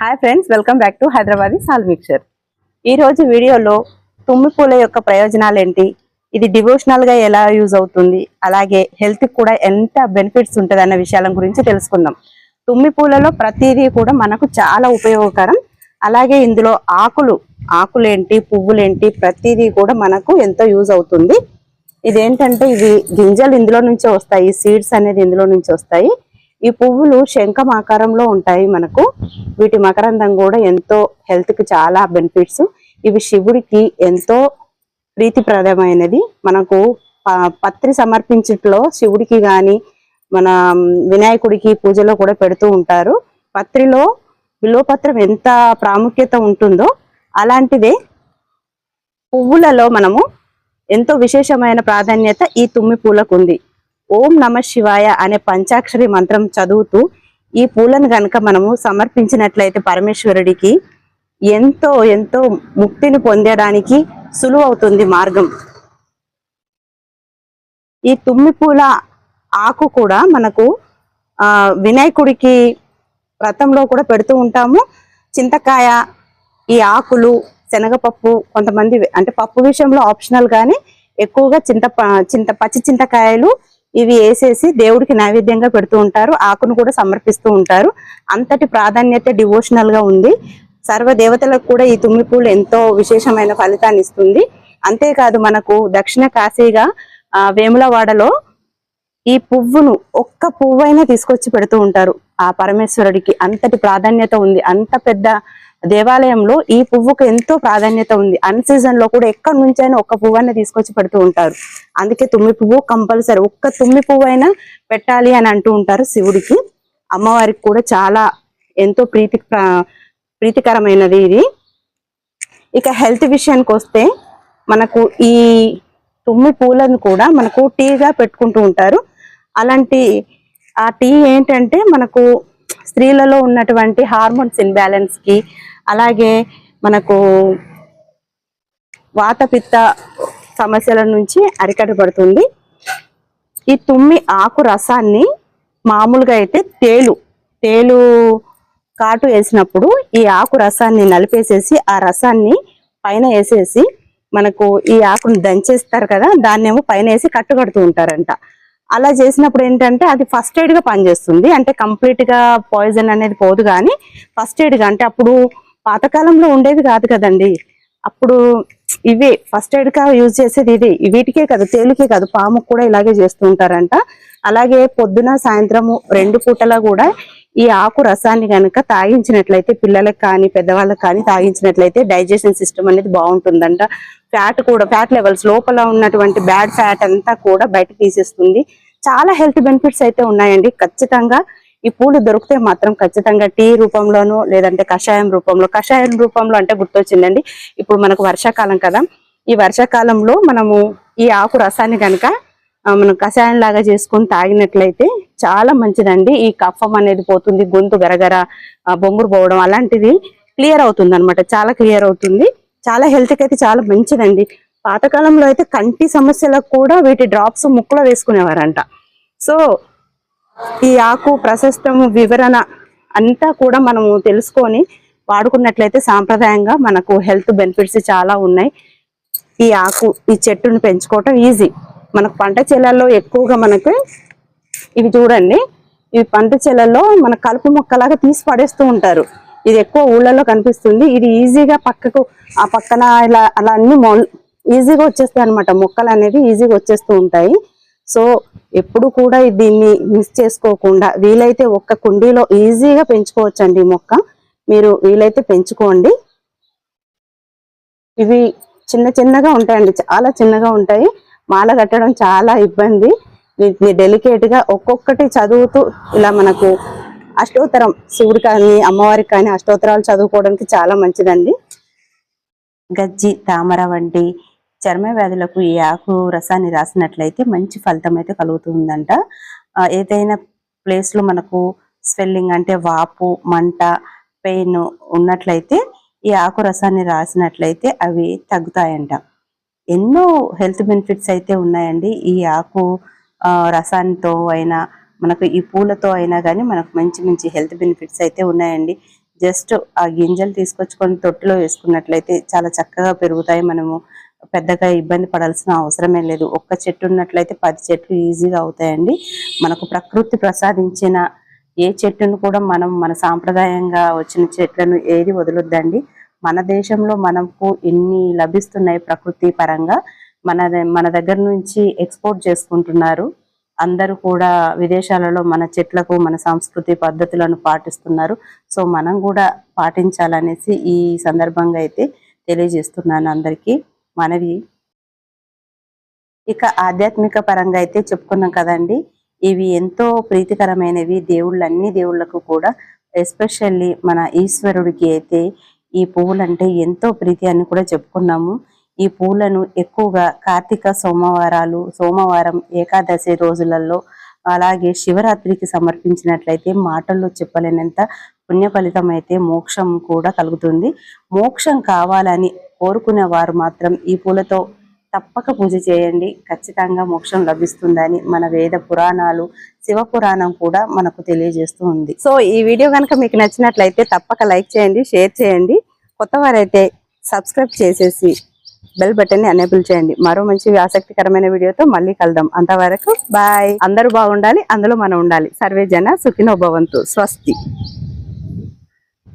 Hi friends welcome back to Hyderabad సాల్ mixture ఈ రోజు వీడియోలో తుమ్మి పూల యొక్క ప్రయోజనాలు ఏంటి? ఇది డివోషనల్గా ఎలా యూజ్ అవుతుంది? అలాగే హెల్త్ కూడా ఎంత బెనిఫిట్స్ ఉంటుంది అన్న విషయాల గురించి తెలుసుకుందాం. తుమ్మి పూలలో ప్రతిదీ కూడా మనకు చాలా ఉపయోగకరం. అలాగే ఇందులో ఆకులు ఆకులేంటి పువ్వులేంటి ప్రతిదీ కూడా మనకు ఎంతో యూజ్ అవుతుంది. ఇదేంటంటే ఇవి గింజలు ఇందులో నుంచే వస్తాయి సీడ్స్ అనేది ఇందులో నుంచి వస్తాయి. ఈ పువ్వులు శంఖం ఆకారంలో ఉంటాయి మనకు. వీటి మకరందం కూడా ఎంతో హెల్త్కి చాలా బెనిఫిట్స్ ఇవి శివుడికి ఎంతో ప్రీతిప్రదమైనది. మనకు పత్రి సమర్పించట్లో శివుడికి గాని మన వినాయకుడికి పూజలో కూడా పెడుతూ ఉంటారు. పత్రిలో విలువపత్రం ఎంత ప్రాముఖ్యత ఉంటుందో అలాంటిదే పువ్వులలో మనము ఎంతో విశేషమైన ప్రాధాన్యత ఈ తుమ్మి పూలకు ఉంది. ఓం నమ శివాయ అనే పంచాక్షరి మంత్రం చదువుతూ ఈ పూలను గనక మనము సమర్పించినట్లయితే పరమేశ్వరుడికి ఎంతో ఎంతో ముక్తిని పొందడానికి సులువవుతుంది మార్గం. ఈ తుమ్మి పూల ఆకు కూడా మనకు ఆ వినాయకుడికి వ్రతంలో కూడా పెడుతూ ఉంటాము. చింతకాయ ఈ ఆకులు శనగపప్పు కొంతమంది అంటే పప్పు విషయంలో ఆప్షనల్ గానీ ఎక్కువగా చింత చింత పచ్చి చింతకాయలు ఇవి వేసేసి దేవుడికి నైవేద్యంగా పెడుతూ ఉంటారు. ఆకును కూడా సమర్పిస్తూ ఉంటారు. అంతటి ప్రాధాన్యత డివోషనల్గా ఉంది. సర్వ దేవతలకు కూడా ఈ తుమ్మి పూలు ఎంతో విశేషమైన ఫలితాన్ని ఇస్తుంది. అంతేకాదు మనకు దక్షిణ కాశీగా వేములవాడలో ఈ పువ్వును ఒక్క పువ్వైనా తీసుకొచ్చి పెడుతూ ఉంటారు. ఆ పరమేశ్వరుడికి అంతటి ప్రాధాన్యత ఉంది. అంత పెద్ద దేవాలయంలో ఈ పువ్వుకు ఎంతో ప్రాధాన్యత ఉంది. అన్ సీజన్లో కూడా ఎక్కడి నుంచైనా ఒక్క పువ్వైనా తీసుకొచ్చి పెడుతూ ఉంటారు. అందుకే తుమ్మి పువ్వు కంపల్సరీ. ఒక్క తుమ్మి పువ్వు అయినా పెట్టాలి అని అంటూ ఉంటారు శివుడికి. అమ్మవారికి కూడా చాలా ఎంతో ప్రీతి ప్ర- ప్రీతికరమైనది ఇది. ఇక హెల్త్ విషయానికి వస్తే మనకు ఈ తుమ్మి పూలను కూడా మనకు టీగా పెట్టుకుంటూ ఉంటారు. అలాంటి ఆ టీ ఏంటంటే మనకు స్త్రీలలో ఉన్నటువంటి హార్మోన్స్ ఇన్బ్యాలెన్స్కి అలాగే మనకు వాతపిత్త సమస్యల నుంచి అరికట్టబడుతుంది ఈ తుమ్మి ఆకు రసాన్ని మామూలుగా అయితే తేలు తేలు కాటు వేసినప్పుడు ఈ ఆకు రసాన్ని నలిపేసేసి ఆ రసాన్ని పైన వేసేసి మనకు ఈ ఆకును దంచేస్తారు కదా దాన్నేమో పైన వేసి కట్టుకడుతూ ఉంటారంట. అలా చేసినప్పుడు ఏంటంటే అది ఫస్ట్ ఎయిడ్గా పనిచేస్తుంది. అంటే కంప్లీట్గా పాయిజన్ అనేది పోదు కానీ ఫస్ట్ ఎయిడ్గా అంటే అప్పుడు పాతకాలంలో ఉండేది కాదు కదండి. అప్పుడు ఇవే ఫస్ట్ ఎయిడ్గా యూజ్ చేసేది ఇది. వీటికే కాదు తేలికే కాదు. పాముకు కూడా ఇలాగే చేస్తూ ఉంటారంట. అలాగే పొద్దున సాయంత్రము రెండు పూటలా కూడా ఈ ఆకు రసాన్ని కనుక తాగించినట్లయితే పిల్లలకు కానీ పెద్దవాళ్ళకి కానీ తాగించినట్లయితే డైజెషన్ సిస్టమ్ అనేది బాగుంటుందంట. ఫ్యాట్ కూడా ఫ్యాట్ లెవెల్స్ లోపల ఉన్నటువంటి బ్యాడ్ ఫ్యాట్ అంతా కూడా బయట తీసేస్తుంది. చాలా హెల్త్ బెనిఫిట్స్ అయితే ఉన్నాయండి. ఖచ్చితంగా ఈ పూలు దొరికితే మాత్రం ఖచ్చితంగా టీ రూపంలోనూ లేదంటే కషాయం రూపంలో కషాయం రూపంలో అంటే గుర్తొచ్చిందండి. ఇప్పుడు మనకు వర్షాకాలం కదా. ఈ వర్షాకాలంలో మనము ఈ ఆకు రసాన్ని కనుక మనం కషాయం లాగా చేసుకొని తాగినట్లయితే చాలా మంచిదండి. ఈ కఫం అనేది పోతుంది గొంతు గరగర బొంగురు పోవడం అలాంటిది క్లియర్ అవుతుంది అనమాట చాలా క్లియర్ అవుతుంది. చాలా హెల్త్కి అయితే చాలా మంచిదండి. పాతకాలంలో అయితే కంటి సమస్యలకు కూడా వీటి డ్రాప్స్ ముక్కులో వేసుకునేవారంట. సో ఈ ఆకు ప్రశస్తము వివరణ అంతా కూడా మనము తెలుసుకొని వాడుకున్నట్లయితే సాంప్రదాయంగా మనకు హెల్త్ బెనిఫిట్స్ చాలా ఉన్నాయి. ఈ ఆకు ఈ చెట్టును పెంచుకోవటం ఈజీ. మనకు పంట చేలల్లో ఎక్కువగా మనకు ఇవి చూడండి. ఇవి పంట చెలల్లో మన కలుపు మొక్కలాగా తీసి పడేస్తూ ఉంటారు. ఇది ఎక్కువ ఊళ్ళలో కనిపిస్తుంది. ఇది ఈజీగా పక్కకు ఆ పక్కన ఇలా అలా అన్ని ఈజీగా వచ్చేస్తాయి అనమాట మొక్కలు అనేవి ఈజీగా వచ్చేస్తూ ఉంటాయి. సో ఎప్పుడు కూడా దీన్ని మిస్ చేసుకోకుండా వీలైతే ఒక్క కుండీలో ఈజీగా పెంచుకోవచ్చండి మొక్క. మీరు వీలైతే పెంచుకోండి. ఇవి చిన్న చిన్నగా ఉంటాయండి. చాలా చిన్నగా ఉంటాయి. మాల కట్టడం చాలా ఇబ్బంది. వీటిని డెలికేట్గా ఒక్కొక్కటి చదువుతూ ఇలా మనకు అష్టోత్తరం శివుడు కానీ అమ్మవారికి కానీ అష్టోత్తరాలు చదువుకోవడానికి చాలా మంచిదండి. గజ్జి తామర వంటి చర్మ వ్యాధులకు ఈ ఆకు రసాన్ని రాసినట్లయితే మంచి ఫలితం అయితే కలుగుతుందంట. ఏదైనా ప్లేస్లో మనకు స్వెల్లింగ్ అంటే వాపు మంట పెయిన్ ఉన్నట్లయితే ఈ ఆకు రసాన్ని రాసినట్లయితే అవి తగ్గుతాయంట. ఎన్నో హెల్త్ బెనిఫిట్స్ అయితే ఉన్నాయండి ఈ ఆకు ఆ, రసాంతో అయినా మనకు ఈ పూలతో అయినా కానీ మనకు మంచి మంచి హెల్త్ బెనిఫిట్స్ అయితే ఉన్నాయండి. జస్ట్ ఆ గింజలు తీసుకొచ్చుకొని తొట్టిలో వేసుకున్నట్లయితే చాలా చక్కగా పెరుగుతాయి. మనము పెద్దగా ఇబ్బంది పడాల్సిన అవసరమే లేదు. ఒక్క చెట్టు ఉన్నట్లయితే పది చెట్లు ఈజీగా అవుతాయండి. మనకు ప్రకృతి ప్రసాదించిన ఏ చెట్టును కూడా మనం మన సాంప్రదాయంగా వచ్చిన చెట్లను ఏది వదలొద్దండి. మన దేశంలో మనకు ఎన్ని లభిస్తున్నాయి ప్రకృతి పరంగా? మన ద- మన దగ్గర నుంచి ఎక్స్పోర్ట్ చేసుకుంటున్నారు. అందరూ కూడా విదేశాలలో మన చెట్లకు మన సంస్కృతి పద్ధతులను పాటిస్తున్నారు. సో మనం కూడా పాటించాలనేసి ఈ సందర్భంగా అయితే తెలియజేస్తున్నాను అందరికీ. మనవి. ఇక ఆధ్యాత్మిక పరంగా అయితే చెప్పుకున్నాం కదండి. ఇవి ఎంతో ప్రీతికరమైనవి. దేవుళ్ళు అన్ని దేవుళ్ళకు కూడా ఎస్పెషల్లీ మన ఈశ్వరుడికి అయితే ఈ పువ్వులంటే ఎంతో ప్రీతి అని కూడా చెప్పుకున్నాము. ఈ పూలను ఎక్కువగా కార్తీక సోమవారాలు సోమవారం ఏకాదశి రోజులలో అలాగే శివరాత్రికి సమర్పించినట్లయితే మాటల్లో చెప్పలేనంత పుణ్య ఫలితం అయితే మోక్షం కూడా కలుగుతుంది. మోక్షం కావాలని కోరుకునే వారు మాత్రం ఈ పూలతో తప్పక పూజ చేయండి. ఖచ్చితంగా మోక్షం లభిస్తుందని మన వేద పురాణాలు శివ పురాణం కూడా మనకు తెలియజేస్తూ ఉంది. సో ఈ వీడియో కనుక మీకు నచ్చినట్లయితే తప్పక లైక్ చేయండి షేర్ చేయండి. కొత్త వారైతే సబ్స్క్రైబ్ చేసేసి బెల్ బటన్ని ఎనేబుల్ చేయండి. మరో మంచి ఆసక్తికరమైన వీడియోతో మళ్ళీ కలుద్దాం. అంతవరకు బాయ్. అందరూ బాగుండాలి అందులో మనం ఉండాలి. సర్వే జన సుఖినో భవంతు. స్వస్తి.